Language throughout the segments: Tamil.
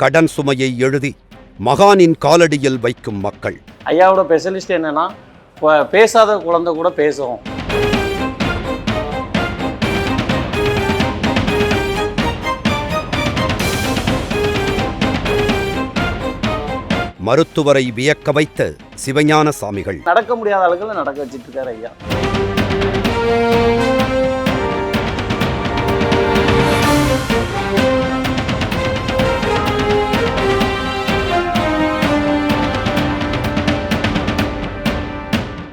கடன் சுமையை எழுதி மகானின் காலடியில் வைக்கும் மக்கள். ஐயாவோட ஸ்பெஷலிஸ்ட் என்னன்னா பேசாத குழந்தை கூட பேசும். மருத்துவரை வியக்க வைத்த சிவஞான சாமிகள் நடக்க முடியாத அளவுக்கு நடக்க வச்சிட்டு இருக்காரு ஐயா.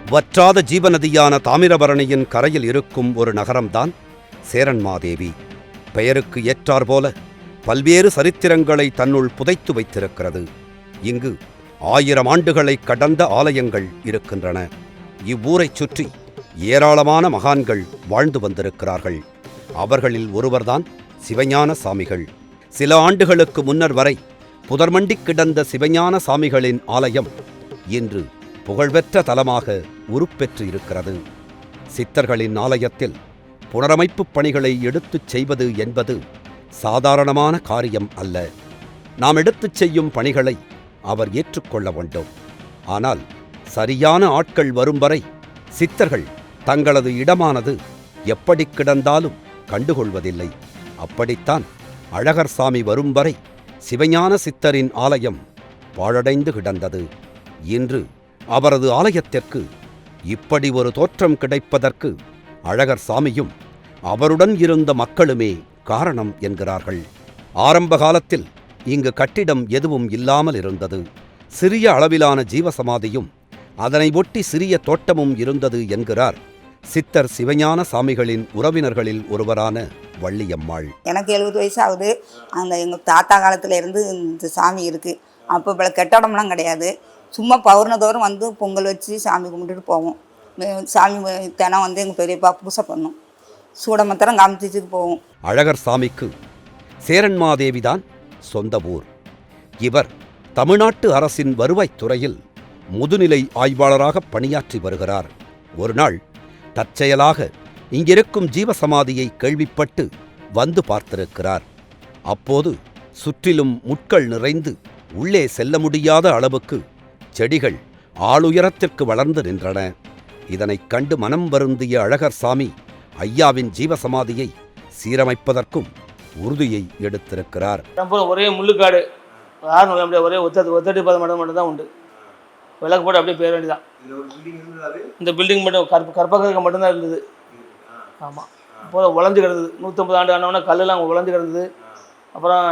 வற்றாத ஜீவநதியான தாமிரபரணியின் கரையில் இருக்கும் ஒரு நகரம்தான் சேரன்மாதேவி. பெயருக்கு ஏற்றாற்போல பல்வேறு சரித்திரங்களை தன்னுள் புதைத்து வைத்திருக்கிறது. இங்கு ஆயிரம் ஆண்டுகளை கடந்த ஆலயங்கள் இருக்கின்றன. இவ்வூரைச் சுற்றி ஏராளமான மகான்கள் வாழ்ந்து வந்திருக்கிறார்கள். அவர்களில் ஒருவர்தான் சிவஞான சாமிகள். சில ஆண்டுகளுக்கு முன்னர் வரை புதர்மண்டிக் கிடந்த சிவஞான சாமிகளின் ஆலயம் இன்று புகழ்பெற்ற தலமாக உருப்பெற்று இருக்கிறது சித்தர்களின் ஆலயத்தில் புனரமைப்புப் பணிகளை எடுத்துச் செய்வது என்பது சாதாரணமான காரியம் அல்ல. நாம் எடுத்துச் செய்யும் பணிகளை அவர் ஏற்றுக்கொள்ள வேண்டும். ஆனால் சரியான ஆட்கள் வரும் வரை சித்தர்கள் தங்களது இடமானது எப்படி கிடந்தாலும் கண்டுகொள்வதில்லை. அப்படித்தான் அழகர் சாமி வரும் வரை சிவஞான சித்தரின் ஆலயம் பாழடைந்து கிடந்தது. இன்று அவரது ஆலயத்திற்கு இப்படி ஒரு தோற்றம் கிடைப்பதற்கு அழகர் சாமியும் அவருடன் இருந்த மக்களுமே காரணம் என்கிறார்கள். ஆரம்ப காலத்தில் இங்கு கட்டிடம் எதுவும் இல்லாமல் இருந்தது. சிறிய அளவிலான ஜீவசமாதியும் அதனை ஒட்டி சிறிய தோட்டமும் இருந்தது என்கிறார் சித்தர் சிவஞான சாமிகளின் உறவினர்களில் ஒருவரான வள்ளியம்மாள். எனக்கு எழுபது வயசு ஆகுது. அந்த எங்கள் தாத்தா காலத்தில் இருந்து இந்த சாமி இருக்குது அப்போ இப்போ கெட்டடம்லாம் கிடையாது. சும்மா பௌர்ணதோறும் வந்து பொங்கல் வச்சு சாமி கும்பிட்டுட்டு போவோம். சாமி தினம் வந்து எங்கள் பெரியப்பா பூசை பண்ணும். சூடமத்திரம் காமிச்சிட்டு போவோம். அழகர் சாமிக்கு சேரன்மாதேவிதான் சொந்த ஊர். இவர் தமிழ்நாட்டு அரசின் வருவாய்த்துறையில் முதுநிலை ஆய்வாளராக பணியாற்றி வருகிறார். ஒருநாள் தற்செயலாக இங்கிருக்கும் ஜீவசமாதியை கேள்விப்பட்டு வந்து பார்த்திருக்கிறார். அப்போது சுற்றிலும் முட்கள் நிறைந்து உள்ளே செல்ல முடியாத அளவுக்கு செடிகள் ஆளுயரத்திற்கு வளர்ந்து நின்றன. இதனைக் கண்டு மனம் வருந்திய அழகர் சாமி ஐயாவின் ஜீவசமாதியை சீரமைப்பதற்கும் உறுதியை எடுத்திருக்கிறார். ரொம்ப ஒரே முள்ளுக்காடு. யாரும் முடியாது. ஒரே ஒத்தடி ஒத்தடி பதம் மட்டும் மட்டும் தான் உண்டு. விளக்கு போட்டு அப்படியே போயிட வேண்டியதான் இந்த பில்டிங் மட்டும் கற்ப கற்பக மட்டும்தான் இருந்தது. ஆமாம் இப்போ உழஞ்சு கிடந்தது. நூற்றம்பது ஆண்டு ஆனவொன்னே கல்லெல்லாம் உழஞ்சு கிடந்தது. அப்புறம்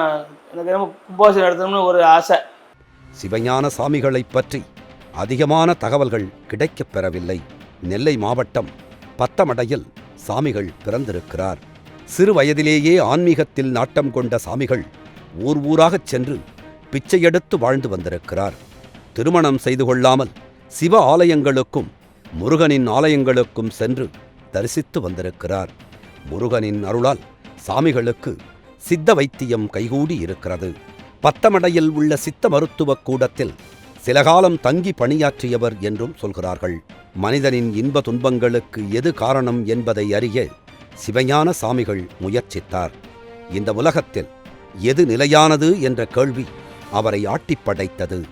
எனக்கு என்னமோ கும்பாபிஷேகம் நடத்தணும்னு ஒரு ஆசை. சிவஞான சாமிகளைப் பற்றி அதிகமான தகவல்கள் கிடைக்கப் பெறவில்லை. நெல்லை மாவட்டம் பத்தமடையில் சாமிகள் பிறந்திருக்கிறார். சிறு வயதிலேயே ஆன்மீகத்தில் நாட்டம் கொண்ட சாமிகள் ஊர் ஊராகச் சென்று பிச்சையெடுத்து வாழ்ந்து வந்திருக்கிறார். திருமணம் செய்து கொள்ளாமல் சிவ ஆலயங்களுக்கும் முருகனின் ஆலயங்களுக்கும் சென்று தரிசித்து வந்திருக்கிறார். முருகனின் அருளால் சாமிகளுக்கு சித்த வைத்தியம் கைகூடி இருக்கிறது. பத்தமடையில் உள்ள சித்த மருத்துவக் கூடத்தில் சில காலம் தங்கி பணியாற்றியவர் என்றும் சொல்கிறார்கள். மனிதனின் இன்ப துன்பங்களுக்கு எது காரணம் என்பதை அறிய சிவஞான சாமிகள் முயற்சித்தார். இந்த உலகத்தில் எது நிலையானது என்ற கேள்வி அவரை ஆட்டிப் படைத்தது.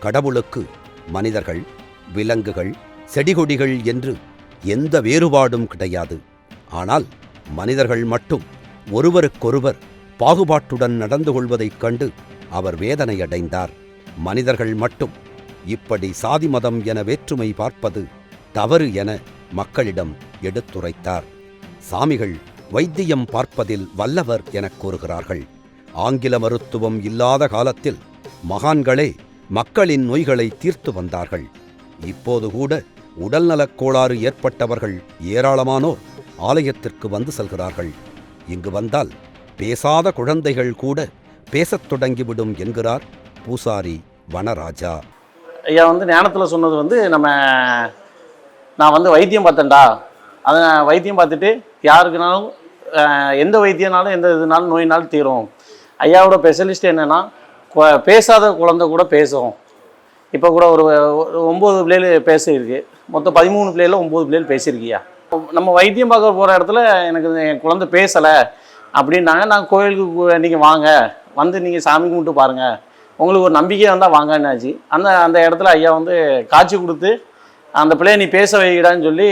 கடவுளுக்கு மனிதர்கள் விலங்குகள் செடிகொடிகள் என்று எந்த வேறுபாடும் கிடையாது. ஆனால் மனிதர்கள் மட்டும் ஒருவருக்கொருவர் பாகுபாட்டுடன் நடந்து கொள்வதைக் கண்டு அவர் வேதனையடைந்தார். மனிதர்கள் மட்டும் இப்படி சாதி மதம் என வேற்றுமை பார்ப்பது தவறு என மக்களிடம் எடுத்துரைத்தார். சாமிகள் வைத்தியம் பார்ப்பதில் வல்லவர் எனக் கூறுகிறார்கள். ஆங்கில மருத்துவம் இல்லாத காலத்தில் மகான்களே மக்களின் நோய்களை தீர்த்து வந்தார்கள். இப்போது கூட உடல்நலக் கோளாறு ஏற்பட்டவர்கள் ஏராளமானோர் ஆலயத்திற்கு வந்து செல்கிறார்கள். இங்கு வந்தால் பேசாத குழந்தைகள் கூட பேசத் தொடங்கிவிடும் என்கிறார் பூசாரி வனராஜா. ஐயா வந்து ஞானத்தில் சொன்னது வந்து நம்ம நான் வந்து வைத்தியம் பார்த்தேன்டா. அதை நான் வைத்தியம் பார்த்துட்டு யாருக்குனாலும் எந்த வைத்தியனாலும் எந்த இதுனாலும் நோயினாலும் தீரும். ஐயாவோட ஸ்பெஷலிஸ்ட் என்னென்னா பேசாத குழந்தை கூட பேசும். இப்போ கூட ஒரு ஒரு ஒம்பது பிள்ளைகள் பேசியிருக்கு. மொத்தம் பதிமூணு பிள்ளையில் ஒம்பது பிள்ளைகள் பேசியிருக்கியா? நம்ம வைத்தியம் பார்க்க போகிற இடத்துல எனக்கு என் குழந்தை பேசலை. அப்படின்னாங்க நான் கோயிலுக்கு நீங்கள் வாங்க. வந்து நீங்கள் சாமி கும்பிட்டு பாருங்கள் உங்களுக்கு ஒரு நம்பிக்கை வந்தால் வாங்கன்னாச்சு அந்த அந்த இடத்துல ஐயா வந்து காட்சி கொடுத்து அந்த பிள்ளைய நீ பேச வைக்கிடான்னு சொல்லி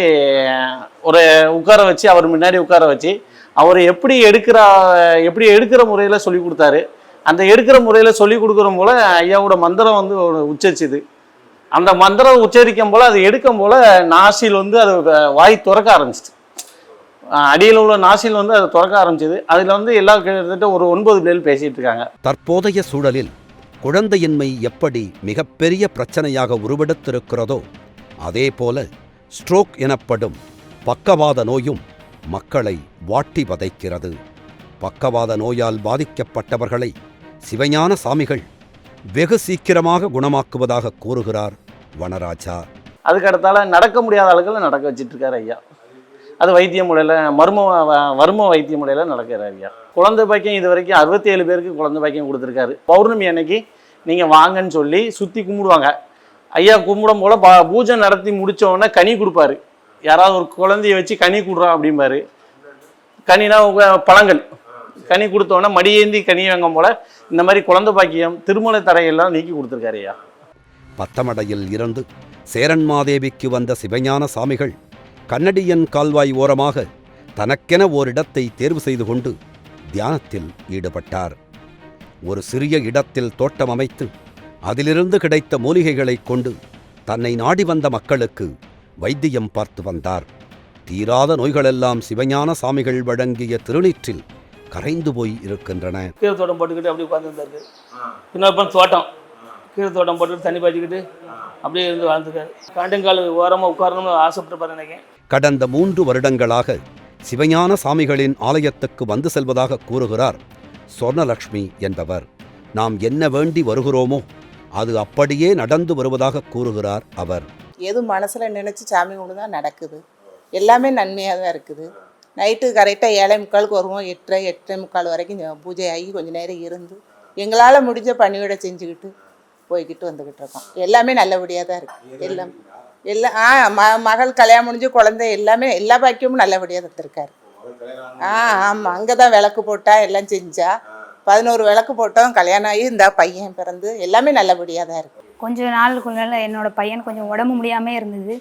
ஒரு உட்கார வச்சு அவர் முன்னாடி உட்கார வச்சு அவர் எப்படி எடுக்கிற எப்படி எடுக்கிற முறையில் சொல்லி கொடுத்தாரு. அந்த எடுக்கிற முறையில் சொல்லி கொடுக்குற போல ஐயாவோட மந்திரம் வந்து உச்சரிச்சுது. அந்த மந்திரம் உச்சரிக்கும் போல் அது எடுக்கும் போல் நாசில் வந்து அது வாய் திறக்க ஆரம்பிச்சிட்டு அடியில் உள்ள நாசில் வந்து அது திறக்க ஆரம்பிச்சது. அதில் வந்து எல்லா கிட்டத்தட்ட ஒரு ஒன்பது பிள்ளைகள் பேசிகிட்டு இருக்காங்க. தற்போதைய சூழலில் குழந்தையின்மை எப்படி மிகப்பெரிய பிரச்சனையாக உருவெடுத்திருக்கிறதோ அதேபோல ஸ்ட்ரோக் எனப்படும் பக்கவாத நோயும் மக்களை வாட்டி வதைக்கிறது. பக்கவாத நோயால் பாதிக்கப்பட்டவர்களை சிவஞான சாமிகள் வெகு சீக்கிரமாக குணமாக்குவதாக கூறுகிறார் வனராஜா. அதுக்கு அடுத்தால நடக்க முடியாத ஆளுகளை நடக்க வச்சிட்டு இருக்காரு ஐயா. அது வைத்திய முறையில் மர்ம வ- வர்ம வைத்திய முறையில் நடக்கிறார் ஐயா. குழந்தை பாக்கியம் இது வரைக்கும் அறுபத்தி ஏழு பேருக்கு குழந்தை பாக்கியம் கொடுத்துருக்காரு. பௌர்ணமி அன்னைக்கு நீங்கள் வாங்கன்னு சொல்லி சுற்றி கும்பிடுவாங்க. ஐயா கும்பிடும் போல பா- பூஜை நடத்தி முடித்தவொடனே கனி கொடுப்பாரு. யாராவது ஒரு குழந்தைய வச்சு கனி கொடுறோம் அப்படிம்பாரு. கனினா பழங்கள். கனி கொடுத்தோன்னே மடியேந்தி கனி வாங்கும் போல இந்த மாதிரி குழந்தை பாக்கியம் திருமண தடையெல்லாம் நீக்கி கொடுத்துருக்காரு ஐயா. பத்தமடையில் இருந்து சேரன்மாதேவிக்கு வந்த சிவஞான சாமிகள் கன்னடியன் கால்வாய் ஓரமாக தனக்கென ஓரிடத்தை தேர்வு செய்து கொண்டு தியானத்தில் ஈடுபட்டார். ஒரு சிறிய இடத்தில் தோட்டம் அமைத்து அதிலிருந்து கிடைத்த மூலிகைகளைக் கொண்டு தன்னை நாடி வந்த மக்களுக்கு வைத்தியம் பார்த்து வந்தார். தீராத நோய்களெல்லாம் சிவஞான சாமிகள் வழங்கிய திருநீற்றில் கரைந்து போய் இருக்கின்றன. கீரை தோட்டம் போட்டுக்கிட்டு அப்படியே உட்காந்துருந்தாரு இன்னொரு தோட்டம். கீரை தோட்டம் போட்டுக்கிட்டு தண்ணி பாய்ச்சிக்கிட்டு அப்படியே இருந்து வாழ்ந்துருக்காரு காண்டங்கால் ஓரமாக உட்காரணும்னு ஆசைப்பட்டு நினைக்கிறேன் கடந்த மூன்று வருடங்களாக சிவஞான சாமிகளின் ஆலயத்துக்கு வந்து செல்வதாக கூறுகிறார் சொர்ணலக்ஷ்மி என்பவர். நாம் என்ன வேண்டி வருகிறோமோ அது அப்படியே நடந்து வருவதாக கூறுகிறார் அவர். எது மனசில் நினச்சி சாமி கும்பிட்டு தான் நடக்குது. எல்லாமே நன்மையாக தான் இருக்குது. நைட்டு கரெக்டாக ஏழை முக்காலுக்கு வருவோம். எட்டரை எட்டரை முக்கால் வரைக்கும் பூஜை ஆகி கொஞ்சம் நேரம் இருந்து எங்களால் முடிஞ்ச பணியோட செஞ்சுக்கிட்டு போய்கிட்டு வந்துக்கிட்டு இருக்கோம். எல்லாமே நல்லபடியாக தான் இருக்குது எல்லாம் எல்லா ஆ ம மகள் கல்யாணம் முடிஞ்சு குழந்தை எல்லாமே எல்லா பாக்கியமும் நல்லபடியாக தந்திருக்காரு. ஆ ஆமாம் அங்கே தான் விளக்கு போட்டா எல்லாம் செஞ்சா. பதினோரு விளக்கு போட்டோம் கல்யாணம் ஆகி இந்த பையன் பிறந்து எல்லாமே நல்லபடியாக தான் இருக்குது கொஞ்ச நாளுக்குள்ள என்னோட பையன் கொஞ்சம் உடம்பு முடியாமல் இருந்தது.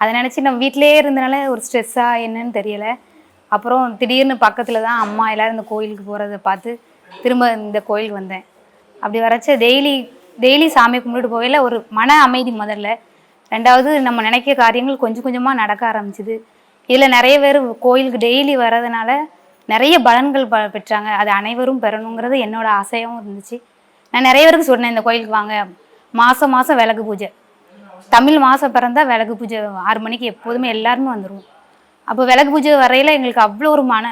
அதை நினச்சி நம்ம வீட்டிலேயே இருந்தனால ஒரு ஸ்ட்ரெஸ்ஸாக என்னன்னு தெரியலை. அப்புறம் திடீர்னு பக்கத்தில் தான் அம்மா எல்லோரும் இந்த கோயிலுக்கு போகிறத பார்த்து திரும்ப இந்த கோயிலுக்கு வந்தேன். அப்படி வரச்ச டெய்லி டெய்லி சாமி கும்பிட்டு போகையில் ஒரு மன அமைதி முதல்ல. ரெண்டாவது நம்ம நினைக்கிற காரியங்கள் கொஞ்சம் கொஞ்சமாக நடக்க ஆரம்பிச்சுது. இதில் நிறைய பேர் கோயிலுக்கு டெய்லி வர்றதுனால நிறைய பலன்கள் ப பெற்றாங்க. அது அனைவரும் பெறணுங்கிறது என்னோட ஆசையாகவும் இருந்துச்சு. நான் நிறைய பேருக்கு சொன்னேன் இந்த கோயிலுக்கு வாங்க. மாதம் மாதம் விளக்கு பூஜை. தமிழ் மாதம் பிறந்தா விளக்கு பூஜை ஆறு மணிக்கு எப்போதுமே எல்லாருமே வந்துடுவோம் அப்போ விளக்கு பூஜை வரையில் எங்களுக்கு அவ்வளோ ஒரு மன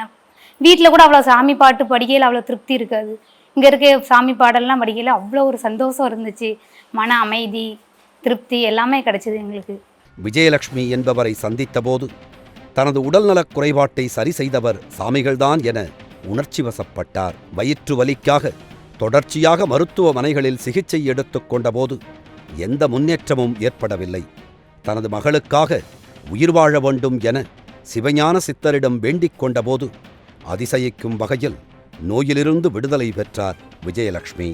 வீட்டில் கூட அவ்வளோ சாமி பாட்டு படிக்கையில் அவ்வளோ திருப்தி இருக்காது. இங்கே இருக்க சாமி பாடல்லாம் படிக்கையில் அவ்வளோ ஒரு சந்தோஷம் இருந்துச்சு. மன அமைதி திருப்தி எல்லாமே கிடைச்சிது எங்களுக்கு. விஜயலட்சுமி என்பவரை சந்தித்தபோது தனது உடல்நலக் குறைபாட்டை சரி செய்தவர் சாமிகள்தான் என உணர்ச்சி வசப்பட்டார். வயிற்று வலிக்காக தொடர்ச்சியாக மருத்துவமனைகளில் சிகிச்சை எடுத்துக்கொண்டபோது எந்த முன்னேற்றமும் ஏற்படவில்லை. தனது மகளுக்காக உயிர் வாழ வேண்டும் என சிவஞான சித்தரிடம் வேண்டிக் கொண்டபோது அதிசயிக்கும் வகையில் நோயிலிருந்து விடுதலை பெற்றார் விஜயலட்சுமி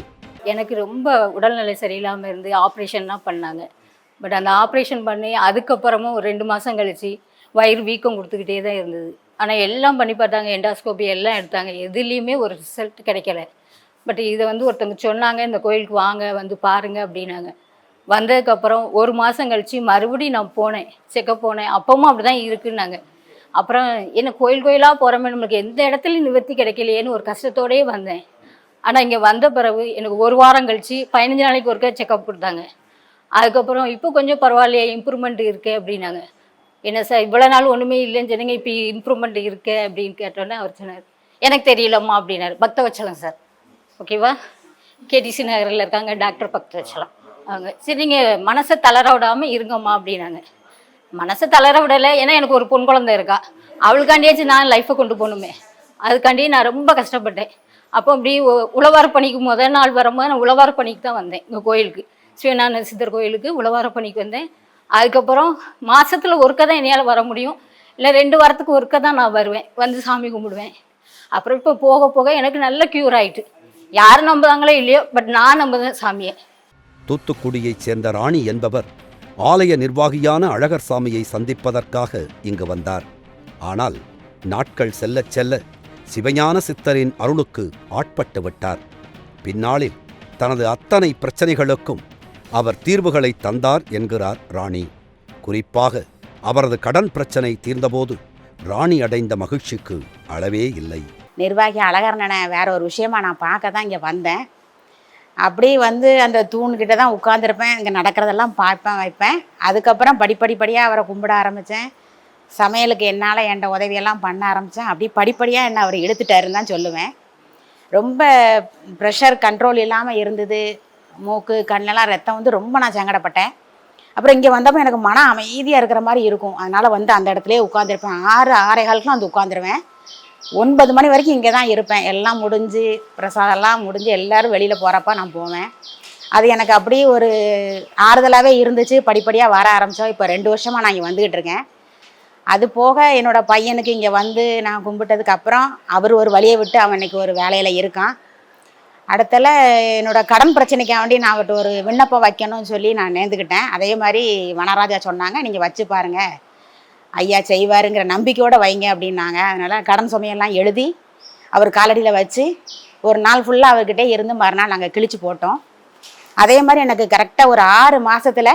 எனக்கு ரொம்ப உடல்நிலை சரியில்லாமல் இருந்து ஆப்ரேஷன்லாம் பண்ணாங்க. பட் அந்த ஆப்ரேஷன் பண்ணி அதுக்கப்புறமும் ஒரு ரெண்டு மாதம் கழித்து வயிறு வீக்கம் கொடுத்துக்கிட்டே தான் இருந்தது. ஆனால் எல்லாம் பண்ணி பார்த்தாங்க எண்டாஸ்கோபி எல்லாம் எடுத்தாங்க. எதுலேயுமே ஒரு ரிசல்ட் கிடைக்கல. பட் இதை வந்து ஒருத்தவங்க சொன்னாங்க இந்த கோயிலுக்கு வாங்க வந்து பாருங்க அப்படின்னாங்க. வந்ததுக்கப்புறம் ஒரு மாதம் கழித்து மறுபடியும் நான் போனேன் செக்கப் போனேன். அப்பவும் அப்படி தான் இருக்குன்னாங்க. அப்புறம் என்ன கோயில் கோயிலாக போகிறோமே நம்மளுக்கு எந்த இடத்துலையும் நிவர்த்தி கிடைக்கலையேன்னு ஒரு கஷ்டத்தோடயே வந்தேன். ஆனால் இங்கே வந்த பிறகு எனக்கு ஒரு வாரம் கழித்து பதினஞ்சு நாளைக்கு ஒருக்கா செக்கப் கொடுத்தாங்க. அதுக்கப்புறம் இப்போ கொஞ்சம் பரவாயில்லையே இம்ப்ரூவ்மெண்ட் இருக்கு அப்படின்னாங்க. என்ன சார் இவ்வளோ நாள் ஒன்றுமே இல்லைன்னு சொன்னீங்க இப்போ இம்ப்ரூவ்மெண்ட் இருக்கு அப்படின்னு கேட்டோன்னே அவர் சொன்னார். எனக்கு தெரியலம்மா அப்படின்னாரு. பக்த வச்சலம் சார். ஓகேவா கேடிசி நகரில் இருக்காங்க டாக்டர் பக்த வச்சலம். அவங்க சரி நீங்கள் மனசை தளர விடாமல் இருங்கம்மா அப்படின்னாங்க. மனசை தளர விடலை ஏன்னா எனக்கு ஒரு பொன் குழந்தை இருக்கா. அவளுக்காண்டியாச்சும் நான் லைஃப்பை கொண்டு போகணுமே. அதுக்காண்டி நான் ரொம்ப கஷ்டப்பட்டேன். அப்போ அப்படி உ- உழவார பணிக்கு முதல் நாள் வரும்போது நான் உழவார பணிக்கு தான் வந்தேன் இங்கே கோயிலுக்கு. ஸ்ரீநாத சித்தர் கோயிலுக்கு உழவார பணிக்கு வந்தேன். அதுக்கப்புறம் மாதத்தில் ஒருக்க தான் என்னையால் வர முடியும். இல்லை ரெண்டு வாரத்துக்கு ஒருக்க தான் நான் வருவேன் வந்து சாமி கும்பிடுவேன். அப்புறம் இப்போ போக போக எனக்கு நல்ல க்யூர் ஆயிட்டு. யார் நம்புதாங்களோ இல்லையோ பட் நான் நம்புதேன் சாமியை. தூத்துக்குடியைச் சேர்ந்த ராணி என்பவர் ஆலய நிர்வாகியான அழகர் சாமியை சந்திப்பதற்காக இங்கு வந்தார். ஆனால் நாட்கள் செல்ல செல்ல சிவஞான சித்தரின் அருளுக்கு ஆட்பட்டு விட்டார். பின்னாளில் தனது அத்தனை பிரச்சனைகளுக்கும் அவர் தீர்வுகளை தந்தார் என்கிறார் ராணி. குறிப்பாக அவரது கடன் பிரச்சனை தீர்ந்தபோது ராணி அடைந்த மகிழ்ச்சிக்கு அளவே இல்லை. நிர்வாகி அழகர்ணனை வேற ஒரு விஷயமா நான் பார்க்க தான் இங்கே வந்தேன். அப்படியே வந்து அந்த தூண்கிட்ட தான் உட்காந்துருப்பேன் இங்கே நடக்கிறதெல்லாம் பார்ப்பேன் வைப்பேன். அதுக்கப்புறம் படிப்படிப்படியாக அவரை கும்பிட ஆரம்பித்தேன் சமையலுக்கு என்னால் என்கிட்ட உதவியெல்லாம் பண்ண ஆரம்பித்தேன் அப்படி படிப்படியாக என்னை அவர் எடுத்துட்டாருன்னு தான் சொல்லுவேன். ரொம்ப ப்ரெஷர் கண்ட்ரோல் இல்லாமல் இருந்தது. மூக்கு கண்ணெல்லாம் ரத்தம் வந்து ரொம்ப நான் சங்கடப்பட்டேன். அப்புறம் இங்கே வந்தப்போ எனக்கு மன அமைதியாக இருக்கிற மாதிரி இருக்கும். அதனால் வந்து அந்த இடத்துலேயே உட்காந்துருப்பேன் ஆறு ஆறே காலுக்குலாம் வந்து உட்காந்துருவேன் ஒன்பது மணி வரைக்கும் இங்கே தான் இருப்பேன். எல்லாம் முடிஞ்சு பிரசாதம்லாம் முடிஞ்சு எல்லாரும் வெளியில் போகிறப்ப நான் போவேன். அது எனக்கு அப்படியே ஒரு ஆறுதலாகவே இருந்துச்சு. படிப்படியாக வர ஆரம்பித்தோம் இப்போ ரெண்டு வருஷமாக நான் இங்கே வந்துக்கிட்டு இருக்கேன். அது போக என்னோட பையனுக்கு இங்கே வந்து நான் கும்பிட்டதுக்கு அப்புறம் அவர் ஒரு வழியை விட்டு அவன் இன்னைக்கு ஒரு வேலையில் இருக்கான். அடுத்தல என்னோட கடன் பிரச்சனைக்காண்டி நான் அவர்கிட்ட ஒரு விண்ணப்பம் வைக்கணும்னு சொல்லி நான் நேர்ந்துக்கிட்டேன் அதே மாதிரி வனராஜா சொன்னாங்க நீங்கள் வச்சு பாருங்க. ஐயா செய்வாருங்கிற நம்பிக்கையோடு வைங்க அப்படின்னாங்க. அதனால் கடன் சுமையெல்லாம் எழுதி அவர் காலடியில் வச்சு ஒரு நாள் ஃபுல்லாக அவர்கிட்டே இருந்து மறுநாள் நாங்கள் கிழிச்சு போட்டோம். அதே மாதிரி எனக்கு கரெக்டாக ஒரு ஆறு மாதத்தில்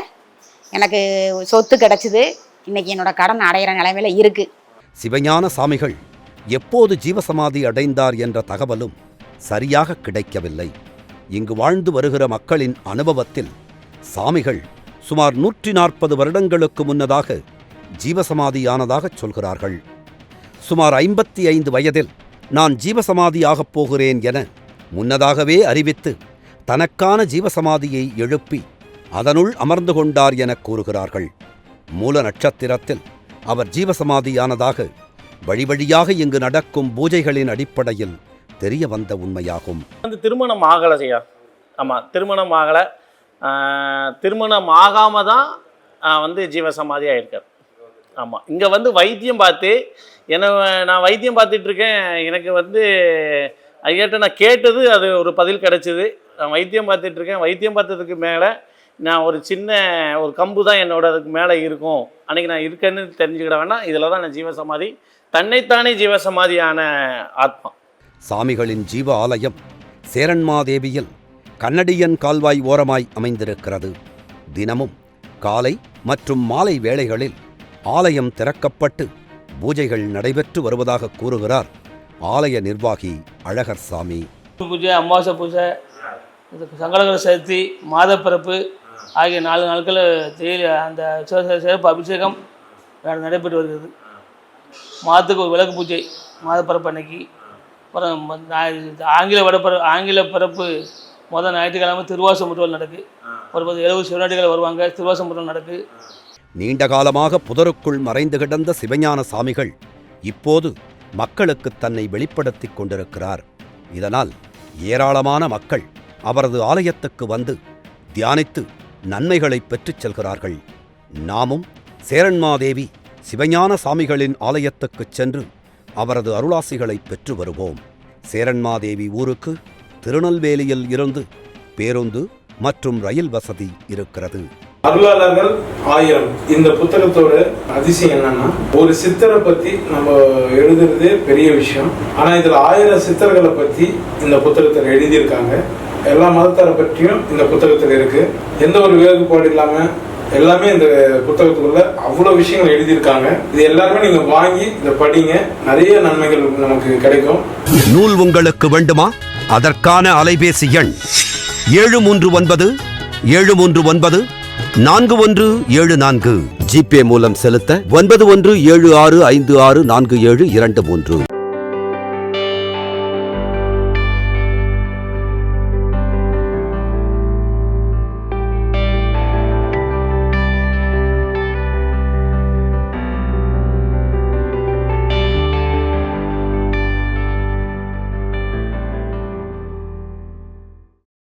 எனக்கு சொத்து கிடச்சிது. இன்னைக்கு என்னோட கடன் அடையிற நிலைமையில இருக்கு. சிவஞான சாமிகள் எப்போது ஜீவசமாதி அடைந்தார் என்ற தகவலும் சரியாக கிடைக்கவில்லை. இங்கு வாழ்ந்து வருகிற மக்களின் அனுபவத்தில் சாமிகள் சுமார் நூற்றி நாற்பது வருடங்களுக்கு முன்னதாக ஜீவசமாதியானதாகச் சொல்கிறார்கள். சுமார் ஐம்பத்தி ஐந்து வயதில் நான் ஜீவசமாதியாகப் போகிறேன் என முன்னதாகவே அறிவித்து தனக்கான ஜீவசமாதியை எழுப்பி அதனுள் அமர்ந்து கொண்டார் எனக் கூறுகிறார்கள். மூல நட்சத்திரத்தில் அவர் ஜீவசமாதியானதாக வழி வழியாக இங்கு நடக்கும் பூஜைகளின் அடிப்படையில் தெரிய வந்த உண்மையாகும். வந்து திருமணம் ஆகலை ஐயா. ஆமாம் திருமணம் ஆகலை. திருமணம் ஆகாம தான் வந்து ஜீவசமாதியாக இருக்கார் ஆமாம் இங்கே வந்து வைத்தியம் பார்த்து என்ன நான் வைத்தியம் பார்த்துட்டு இருக்கேன் எனக்கு வந்து ஐயாட்ட நான் கேட்டது அது ஒரு பதில் கிடச்சிது. நான் வைத்தியம் பார்த்துட்டு இருக்கேன் வைத்தியம் பார்த்ததுக்கு மேலே நான் ஒரு சின்ன ஒரு கம்பு தான் என்னோட அதுக்கு மேலே இருக்கும். அன்றைக்கி நான் இருக்கேன்னு தெரிஞ்சுக்கிட வேணாம். இதில் தான் நான் ஜீவசமாதி தன்னைத்தானே ஜீவசமாதியான ஆத்மா. சாமிகளின் ஜீவ ஆலயம் சேரன்மாதேவியில் கன்னடியன் கால்வாய் ஓரமாய் அமைந்திருக்கிறது. தினமும் காலை மற்றும் மாலை வேளைகளில் ஆலயம் திறக்கப்பட்டு பூஜைகள் நடைபெற்று வருவதாக கூறுகிறார் ஆலய நிர்வாகி அழகர் சாமி பூஜை அமாவாசை பூஜை சங்கடகர சதுர்த்தி மாதப்பிறப்பு ஆகிய நாலு நாட்கள் தேயிலை அந்த சிறப்பு அபிஷேகம் நடைபெற்று வருகிறது. மாதத்துக்கு ஒரு விளக்கு பூஜை மாதப்பரப்பு அன்னைக்கு. அப்புறம் ஆங்கில வடப்பிற ஆங்கில பிறப்பு முதல் ஞாயிற்றுக்கிழமை திருவாச நடக்கு. ஒரு பத்து எழுபது சிவநாட்டிகள் வருவாங்க திருவாச நடக்கு. நீண்ட காலமாக புதருக்குள் மறைந்து கிடந்த சிவஞான சாமிகள் இப்போது மக்களுக்கு தன்னை வெளிப்படுத்திக் கொண்டிருக்கிறார். இதனால் ஏராளமான மக்கள் அவரது ஆலயத்துக்கு வந்து தியானித்து நன்மைகளை பெற்றுச் செல்கிறார்கள். நாமும் சேரன்மாதேவி சிவஞான சாமிகளின் ஆலயத்துக்குச் சென்று அவரது அருளாசிகளை பெற்று வருவோம். சேரன்மாதேவி ஊருக்கு திருநெல்வேலியில் இருந்து பேருந்து மற்றும் ரயில் வசதி இருக்கிறது. அருளாளர்கள் ஆயிரம் இந்த புத்தகத்தோட அதிசயம் என்னன்னா ஒரு சித்தரை பத்தி நம்ம எழுதுறதே பெரிய விஷயம். ஆனா இதுல ஆயிரம் சித்தர்களை பத்தி இந்த புத்தகத்தில் எழுதியிருக்காங்க. எல்லா மதத்தாரை பற்றியும் இந்த புத்தகத்தில் இருக்கு. எந்த ஒரு வேறுபாடு இல்லாம எல்லாமே இந்த புத்தகத்துக்குள்ள அவ்வளவு விஷயங்கள் எழுதியிருக்காங்க. இது எல்லாருமே நீங்க வாங்கி இதை படிங்க. நிறைய நன்மைகள் நமக்கு கிடைக்கும். நூல் உங்களுக்கு வேண்டுமா? அதற்கான அலைபேசி எண் ஏழு மூன்று ஒன்பது ஏழு மூன்று ஒன்பது நான்கு ஒன்று ஏழு நான்கு. ஜிபே மூலம் செலுத்த ஒன்பது ஒன்று ஏழு ஆறு ஐந்து ஆறு நான்கு ஏழு இரண்டு மூன்று.